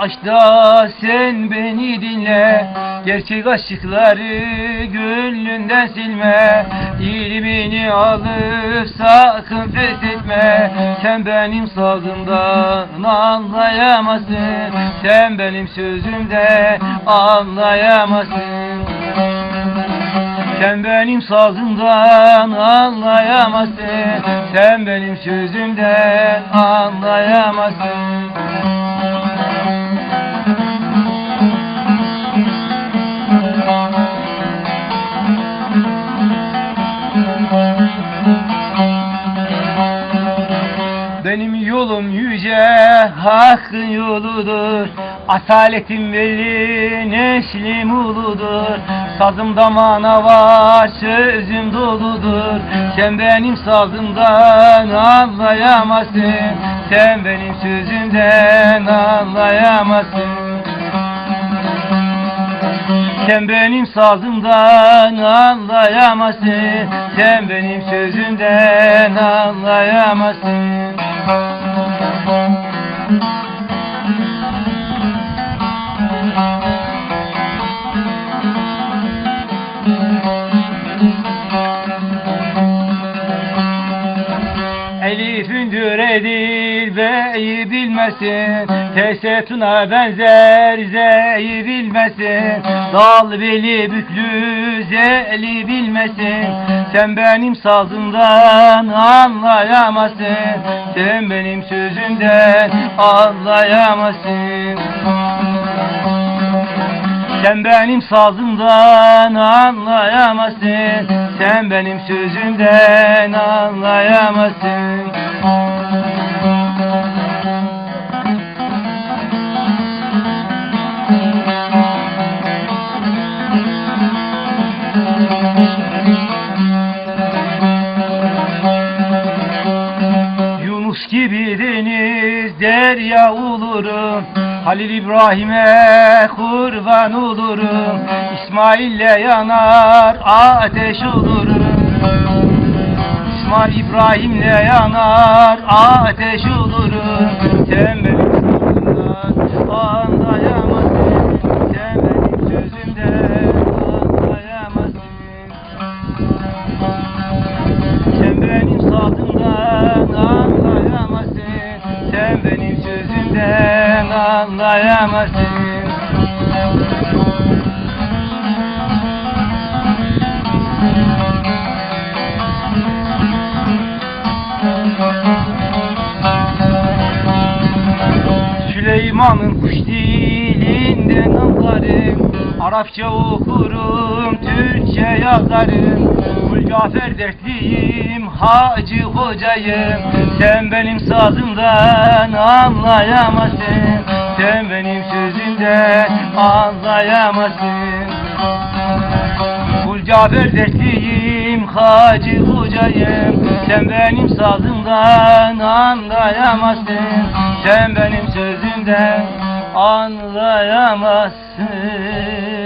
aşkta sen beni dinle. Gerçek aşıkları gönlünden silme. İlmini alıp sakın feshetme. Sen benim sazımdan anlayamazsın. Sen benim sözümde anlayamazsın. Sen benim sazımdan anlayamazsın. Sen benim sözümden anlayamazsın Benim yolum yüce hakkın yoludur. Asaletim belli neşlim uludur. Sazımda mana var sözüm doludur. Sen benim sazımdan anlayamazsın. Sen benim sözümden anlayamazsın. Sen benim sazımdan anlayamazsın. Sen benim sözümden anlayamazsın Thank you. Düredir B'yi bilmesin. Tesetuna benzer Z'yi bilmesin. Dal beli büklü Z'li bilmesin. Sen benim sazımdan anlayamazsın Sen benim sözümden anlayamazsın sen benim sazımdan anlayamazsın Sen benim sözümden anlayamazsın. Yunus gibi deniz derya olurum Halil İbrahim'e kurban olurum. İsmail'le yanar ateş olurum. İsmail İbrahim'le yanar ateş olurum. Sen anlayamazsın Süleyman'ın kuş dilinden anlarım Arapça okurum, Türkçe yazarım. Hulcafer dertliyim, hacı hocayım. Sen benim sazımdan anlayamazsın Sen benim sözümden anlayamazsın. Hulcafer dertliyim, hacı hocayım. Sen benim sazımdan anlayamazsın. Sen benim sözümden anlayamazsın